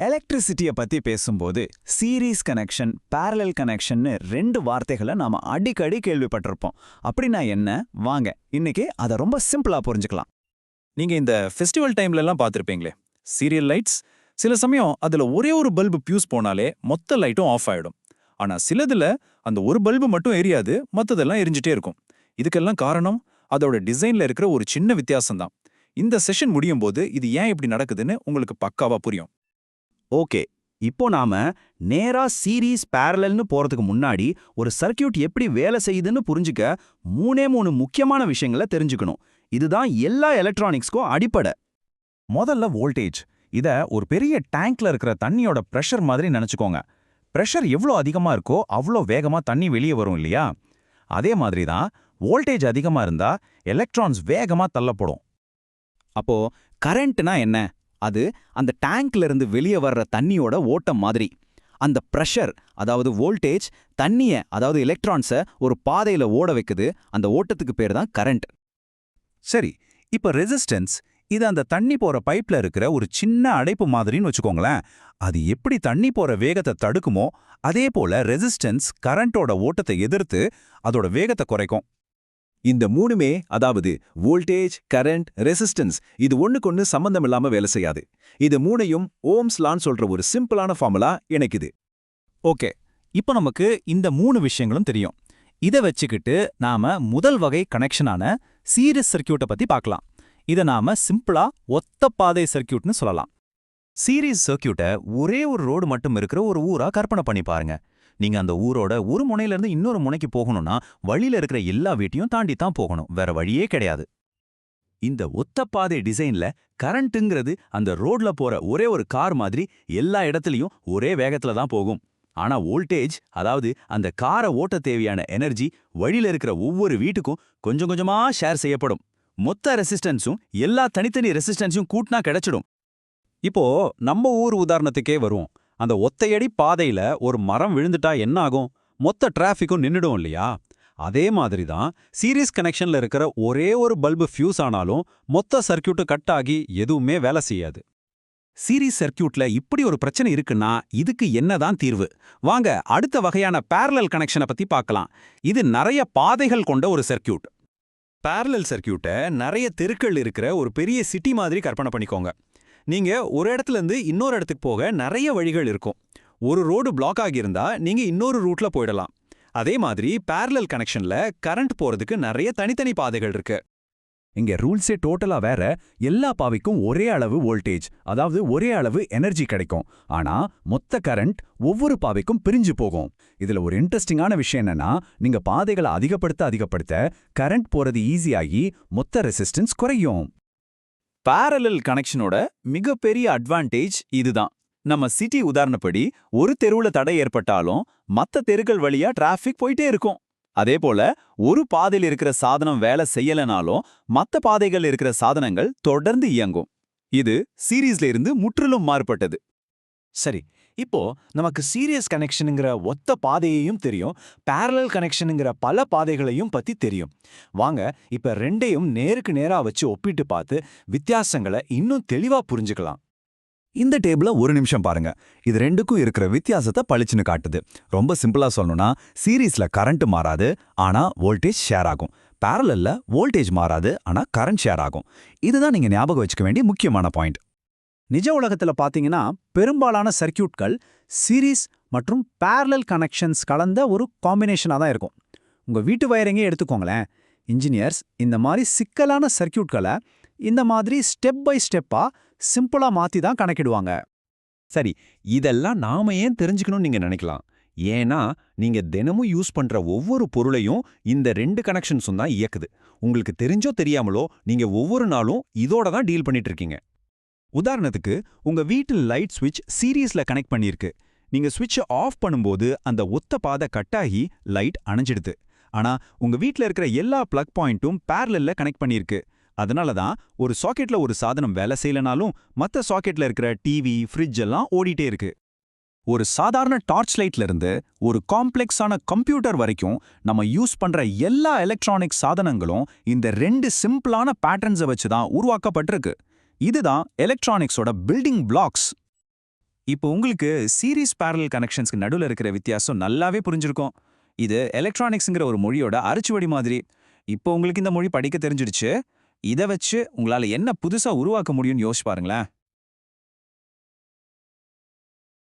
எலக்ட்ரிசிட்டியை பத்தி பேசும்போது series connection parallel கனெக்ஷன்னு ரெண்டு வார்த்தைகளை நாம அடிக்கடி கேள்விப்பட்டிருப்போம். அப்படின்னா என்ன? வாங்க இன்னைக்கு அதை ரொம்ப சிம்பிளா புரிஞ்சுக்கலாம். நீங்க இந்த ஃபெஸ்டிவல் டைம்ல எல்லாம் சீரியல் லைட்ஸ் சில சமயம் அதுல ஒரே ஒரு பல்பு பியூஸ் போனாலே மொத்த லைட்டும் ஆஃப் ஆயிடும். ஆனா சிலதுல அந்த ஒரு பல்பு மட்டும் எரியாது மற்றதெல்லாம் எரிஞ்சிட்டே இருக்கும். இதுக்கெல்லாம் காரணம் அதோட டிசைன்ல இருக்கிற ஒரு சின்ன வித்தியாசம் தான் இந்த செஷன் முடியும் போது இது ஏன் இப்படி நடக்குதுன்னு உங்களுக்கு பக்காவா புரியும். ஓகே இப்போ நாம நேரா சீரீஸ் பேரலல்னு போறதுக்கு முன்னாடி ஒரு சர்க்கியூட் எப்படி வேலை செய்யுதுன்னு புரிஞ்சுக்க மூணே மூணு முக்கியமான விஷயங்களை தெரிஞ்சுக்கணும். இதுதான் எல்லா எலக்ட்ரானிக்ஸ்க்கும் அடிப்படை. முதல்ல வோல்டேஜ். இத ஒரு பெரிய டேங்க்ல இருக்கிற தண்ணியோட பிரஷர் மாதிரி நினைச்சுக்கோங்க. பிரஷர் எவ்வளோ அதிகமா இருக்கோ அவ்வளோ வேகமா தண்ணி வெளியே வரும் இல்லையா? அதே மாதிரி தான் வோல்டேஜ் அதிகமா இருந்தா எலக்ட்ரான்ஸ் வேகமா தள்ளப்படும். அப்போ கரண்ட்னா என்ன? அது அந்த டேங்க்ல இருந்து வெளியே வர்ற தண்ணியோட ஓட்டம் மாதிரி. அந்த ப்ரெஷர் அதாவது வோல்டேஜ் தண்ணிய அதாவது எலக்ட்ரான்ஸை ஒரு பாதையில் ஓட வைக்குது. அந்த ஓட்டத்துக்கு பேர் தான் கரண்ட் சரி இப்ப ரெசிஸ்டன்ஸ் இது அந்த தண்ணி போற பைப்ல இருக்கிற ஒரு சின்ன அடைப்பு மாதிரின்னு வச்சுக்கோங்களேன். அது எப்படி தண்ணி போற வேகத்தை தடுக்குமோ அதே போல ரெசிஸ்டன்ஸ் கரண்டோட ஓட்டத்தை எதிர்த்து அதோட வேகத்தை குறைக்கும். இந்த மூணுமே அதாவது வோல்டேஜ் கரண்ட் ரெசிஸ்டன்ஸ் இது ஒண்ணுக்கொன்னு சம்பந்தமில்லாம வேலை செய்யாது. இது மூணையும் ஓம்ஸ்லான்னு சொல்ற ஒரு சிம்பிளான ஃபார்முலா இணைக்குது. ஓகே இப்போ நமக்கு இந்த மூணு விஷயங்களும் தெரியும். இதை வச்சுக்கிட்டு நாம முதல் வகை கனெக்ஷனான சீரிஸ் சர்க்கியூட்டை பத்தி பார்க்கலாம். இதை நாம சிம்பிளா ஒத்த பாதை சர்க்கியூட்னு சொல்லலாம். சீரீஸ் சர்க்கியூட்டை ஒரே ஒரு ரோடு மட்டும் இருக்கிற ஒரு ஊரா கற்பனை பண்ணி பாருங்க. நீங்க அந்த ஊரோட ஒரு முனையில இருந்து இன்னொரு முனைக்கு போகணும்னா வழியில இருக்கிற எல்லா வீட்டையும் தாண்டி தான் போகணும். வேற வழியே கிடையாது. இந்த ஒத்தப்பாதை டிசைன்ல கரண்ட்டுங்கிறது அந்த ரோட்ல போற ஒரே ஒரு கார் மாதிரி எல்லா இடத்துலயும் ஒரே வேகத்துல தான் போகும். ஆனா வோல்டேஜ் அதாவது அந்த காரை ஓட்ட தேவையான எனர்ஜி வழியில இருக்கிற ஒவ்வொரு வீட்டுக்கும் கொஞ்சம் கொஞ்சமா ஷேர் செய்யப்படும். மொத்த ரெசிஸ்டன்ஸும் எல்லா தனித்தனி ரெசிஸ்டன்ஸும் கூட்டினா கிடைச்சிடும். இப்போ நம்ம ஊர் உதாரணத்துக்கே வருவோம். அந்த ஒத்தையடி பாதையில ஒரு மரம் விழுந்துட்டா என்ன ஆகும்? மொத்த டிராஃபிக்கும் நின்னுடும் இல்லையா? அதே மாதிரி தான் சீரீஸ் கனெக்ஷன்ல இருக்கிற ஒரே ஒரு பல்பு ஃபியூஸ் ஆனாலும் மொத்த சர்க்கியூட்டு கட் ஆகி எதுவுமே வேலை செய்யாது. சீரிஸ் சர்க்கியூட்ல இப்படி ஒரு பிரச்சனை இருக்குன்னா இதுக்கு என்னதான் தீர்வு? வாங்க அடுத்த வகையான பேரலல் கனெக்ஷனை பத்தி பார்க்கலாம். இது நிறைய பாதைகள் கொண்ட ஒரு சர்க்கியூட் பேரலல் சர்க்கியூட்டை நிறைய தெருக்கள் இருக்கிற ஒரு பெரிய சிட்டி மாதிரி கற்பனை பண்ணிக்கோங்க. நீங்க ஒரு இடத்துல இருந்து இன்னொரு இடத்துக்கு போக நிறைய வழிகள் இருக்கும். ஒரு ரோடு பிளாக் ஆகியிருந்தா நீங்க இன்னொரு ரூட்ல போயிடலாம். அதே மாதிரி பேரலல் கனெக்ஷன்ல கரண்ட் போறதுக்கு நிறைய தனித்தனி பாதைகள் இருக்கு. இங்க ரூல்ஸே டோட்டலா வேற எல்லா பாவைக்கும் ஒரே அளவு வோல்டேஜ் அதாவது ஒரே அளவு எனர்ஜி கிடைக்கும். ஆனா மொத்த கரண்ட் ஒவ்வொரு பாவைக்கும் பிரிஞ்சு போகும். இதுல ஒரு இன்ட்ரெஸ்டிங்கான விஷயம் என்னன்னா நீங்க பாதைகளை அதிகப்படுத்த அதிகப்படுத்த கரண்ட் போறது ஈஸியாகி மொத்த ரெசிஸ்டன்ஸ் குறையும். பேரலல் கனெக்ஷனோட மிகப்பெரிய அட்வான்டேஜ் இதுதான். நம்ம சிட்டி உதாரணப்படி ஒரு தெருவுல தடை ஏற்பட்டாலும் மத்த தெருக்கள் வழியா டிராஃபிக் போயிட்டே இருக்கும். அதே போல ஒரு பாதையில் இருக்கிற சாதனம் வேலை செய்யலனாலும் மத்த பாதைகள் இருக்கிற சாதனங்கள் தொடர்ந்து இயங்கும். இது சீரீஸ்ல இருந்து முற்றிலும் மாறுபட்டது. சரி இப்போ நமக்கு சீரியஸ் கனெக்ஷனுங்கிற ஒத்த பாதையையும் தெரியும். பேரலல் கனெக்ஷனுங்கிற பல பாதைகளையும் பத்தி தெரியும். வாங்க இப்ப ரெண்டையும் நேருக்கு நேரா வச்சு ஒப்பிட்டு பார்த்து வித்தியாசங்களை இன்னும் தெளிவா புரிஞ்சுக்கலாம். இந்த டேபிள ஒரு நிமிஷம் பாருங்க. இது ரெண்டுக்கும் இருக்கிற வித்தியாசத்தை பளிச்சுன்னு காட்டுது. ரொம்ப சிம்பிளா சொல்லணும்னா சீரீஸ்ல கரண்ட் மாறாது ஆனா வோல்டேஜ் ஷேர் ஆகும். பேரலல்ல வோல்டேஜ் மாறாது ஆனா கரண்ட் ஷேர் ஆகும். இதுதான் நீங்க ஞாபகம் வச்சுக்க வேண்டிய முக்கியமான பாயிண்ட். நிஜ உலகத்துல பாத்தீங்கன்னா பெரும்பாலான சர்க்கியூட்கள் சீரீஸ் மற்றும் பேரலல் கனெக்ஷன்ஸ் கலந்த ஒரு காம்பினேஷனா தான் இருக்கும். உங்க வீட்டு வயரிங்கே எடுத்துக்கோங்களேன். இன்ஜினியர்ஸ் இந்த மாதிரி சிக்கலான சர்க்கியூட்களை இந்த மாதிரி ஸ்டெப் பை ஸ்டெப்பா சிம்பிளா மாத்தி தான் கணக்கிடுவாங்க. சரி இதெல்லாம் நாம ஏன் தெரிஞ்சுக்கணும்னு நீங்க நினைக்கலாம்? ஏன்னா நீங்க தினமும் யூஸ் பண்ற ஒவ்வொரு பொருளையும் இந்த ரெண்டு கனெக்ஷன்ஸும் தான் இயக்குது. உங்களுக்கு தெரிஞ்சோ தெரியாமலோ நீங்க ஒவ்வொரு நாளும் இதோட தான் டீல் பண்ணிட்டு இருக்கீங்க. உதாரணத்துக்கு உங்க வீட்டில் லைட் ஸ்விட்ச் சீரியஸ்ல கனெக்ட் பண்ணியிருக்கு. நீங்க சுவிட்சை ஆஃப் பண்ணும்போது அந்த ஒத்த பாதை கட் ஆகி லைட் அணைஞ்சிடுது. ஆனா உங்க வீட்ல இருக்கிற எல்லா பிளக் பாயிண்ட்டும் பேரலில் கனெக்ட் பண்ணியிருக்கு. அதனால தான் ஒரு சாக்கெட்ல ஒரு சாதனம் வேலை செய்யலனாலும் மத்த சாக்கெட்ல இருக்கிற டிவி ஃப்ரிட்ஜ் எல்லாம் ஓடிட்டே இருக்கு. ஒரு சாதாரண டார்ச் லைட்ல இருந்து ஒரு காம்ப்ளெக்ஸான கம்ப்யூட்டர் வரைக்கும் நம்ம யூஸ் பண்ற எல்லா எலக்ட்ரானிக் சாதனங்களும் இந்த ரெண்டு சிம்பிளான பேட்டர்ன்ஸை வச்சு தான் உருவாக்கப்பட்டிருக்கு. இதுதான் எலக்ட்ரானிக்ஸோட பில்டிங் பிளாக்ஸ் இப்போ உங்களுக்கு சீரிஸ் பேரல் கனெக்ஷன்ஸ்க்கு நடுவில் இருக்கிற வித்தியாசம் நல்லாவே புரிஞ்சிருக்கும். இது எலக்ட்ரானிக்ஸுங்கிற ஒரு மொழியோட அரிச்சுவடி மாதிரி. இப்போ உங்களுக்கு இந்த மொழி படிக்க தெரிஞ்சிடுச்சு. இதை வச்சு உங்களால என்ன புதுசா உருவாக்க முடியும்னு யோசிச்சு பாருங்களேன்.